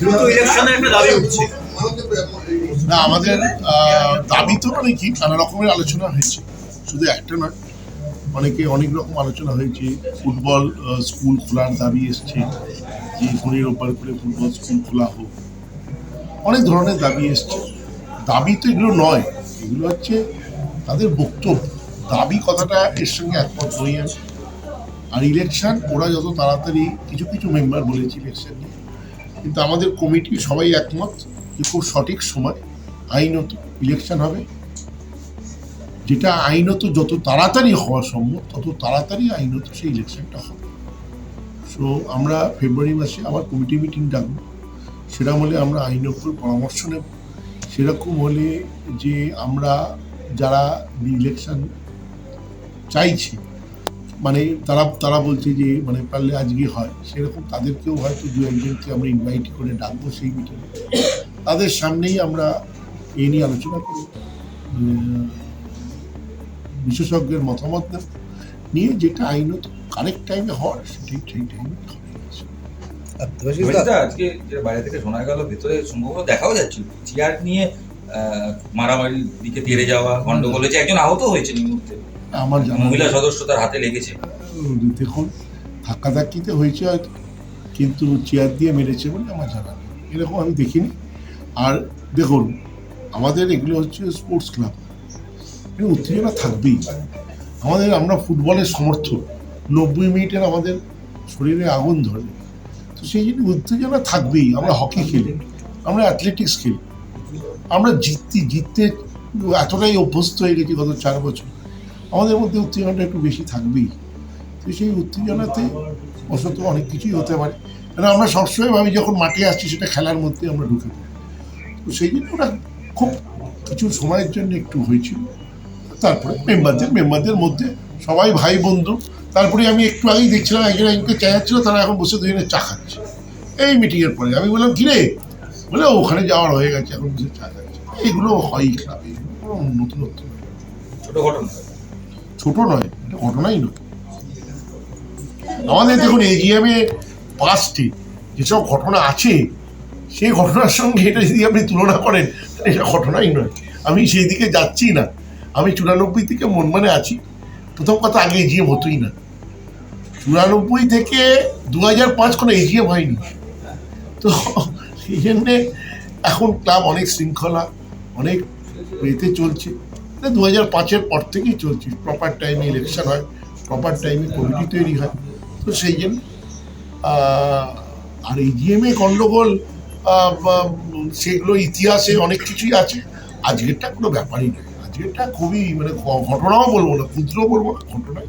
দ্রুত ইলেকশনের একটা দাবি উঠছে। না, আমাদের দাবি তো মানে নানা রকমের আলোচনা হয়েছে। শুধু একটা নয়, অনেকে অনেক রকম আলোচনা হয়েছে। ফুটবল স্কুল খোলার দাবি এসছে যে শনির ওপার করে ফুটবল স্কুল খোলা হোক। অনেক ধরনের দাবি এসছে। দাবি তো এগুলো নয়, এগুলো হচ্ছে তাদের বক্তব্য। দাবি কথাটা এর সঙ্গে একমত হয়ে আমি। আর ইলেকশন ওরা যত তাড়াতাড়ি কিছু কিছু মেম্বার বলেছে ইলেকশন নিয়ে কিন্তু আমাদের কমিটি সবাই একমত যে খুব সঠিক সময় আইনত ইলেকশন হবে। যেটা আইনত যত তাড়াতাড়ি হওয়া সম্ভব, তত তাড়াতাড়ি আইনত সেই ইলেকশনটা হবে। সো আমরা ফেব্রুয়ারি মাসে আবার কমিটি মিটিং ডাকবো। সেরকম হলে আমরা আইনজ্ঞর পরামর্শ নেব। সেরকম হলে যে আমরা যারা ইলেকশন চাইছি মানে তারা তারা বলছে যে মানে পারলে আজকে হয়। সেরকম তাদেরকেও হয়তো দু একজনকে আমরা ইনভাইট করে ডাকবো সেই মিটিংয়ে তাদের সামনেই আমরা এই নিয়ে আলোচনা করি। বিশেষজ্ঞের মতামত নেব নিয়ে যেটা আইনত কারেক্ট টাইমে হওয়ার সেটাই সেই টাইমে আজকে যেটা বাইরে থেকে শোনা গেল ভেতরে সম্ভবত দেখাও যাচ্ছিল চেয়ার নিয়ে মারামারির দিকে তেড়ে যাওয়া গন্ডগোল হয়েছে। একজন আহত হয়েছে এই মুহূর্তে। আমার জানা মহিলা সদস্য তার হাতে লেগেছে। দেখুন ধাক্কাধাক্কিতে হয়েছে হয়তো কিন্তু চেয়ার দিয়ে মেরেছে বলে আমার জানা নেই। এরকম আমি দেখিনি। আর দেখুন আমাদের এগুলো হচ্ছে স্পোর্টস ক্লাব এর উত্তেজনা থাকবেই। আমাদের আমরা ফুটবলের সমর্থক। নব্বই মিনিটের আমাদের শরীরে আগুন ধরে। তো সেই জন্য উত্তেজনা থাকবেই। আমরা হকি খেলি আমরা অ্যাথলেটিক্স খেলি। আমরা জিততে জিততে এতটাই অভ্যস্ত হয়ে গেছি গত চার বছর। আমাদের মধ্যে উত্তেজনাটা একটু বেশি থাকবেই। তো সেই উত্তেজনাতে অবশ্য অনেক কিছুই হতে পারে। কারণ আমরা সবসময় ভাবি যখন মাঠে আসছি সেটা খেলার মধ্যে আমরা ঢুকে পড়ি। তো সেই জন্য ওরা খুব কিছু সময়ের জন্য একটু হয়েছিল। তারপরে মেম্বারদের মেম্বারদের মধ্যে সবাই ভাই বন্ধু। তারপরে আমি একটু আগেই দেখছিলাম একজন একজনকে চাইছিল তারা এখন বসে দুজনে চা খাচ্ছে। এই মিটিংয়ের পরে আমি বললাম, কিরে? বলে, ওখানে যাওয়ার হয়ে গেছে, এখন বসে চা খাচ্ছে। এইগুলো হয়ই ক্লাবে নতুনত্ব। নয়। ছোট ঘটনা। ছোট নয়, এটা ঘটনাই নয়। আমাদের দেখুন এজিএমে পাঁচটি, যেসব ঘটনা আছে, সেই ঘটনার সঙ্গে এটা যদি আপনি তুলনা করেন, তাহলে এটা ঘটনাই নয়। আমি সেই দিকে যাচ্ছি না। আমি চুরানব্বই থেকে মন মানে আছি। প্রথম কথা, আগে এজিএম হতোই না। চুরানব্বই থেকে দু হাজার পাঁচ কোনো এজিএম হয়নি। তো সেই জন্যে এখন ক্লাব অনেক শৃঙ্খলা, অনেক এতে চলছে। দু হাজার পাঁচের পর থেকেই চলছে। প্রপার টাইমে ইলেকশন হয় প্রপার টাইমে কমিটি তৈরি হয়। তো সেই জন্য আর ইজিএমে গণ্ডগোল আহ, বা- সেগুলো ইতিহাসে অনেক কিছুই আছে। আজকেরটা কোনো ব্যাপারই নয়। আজকেরটা খুবই মানে ঘটনাও বলব না ক্ষুদ্র বলব না ঘটনাই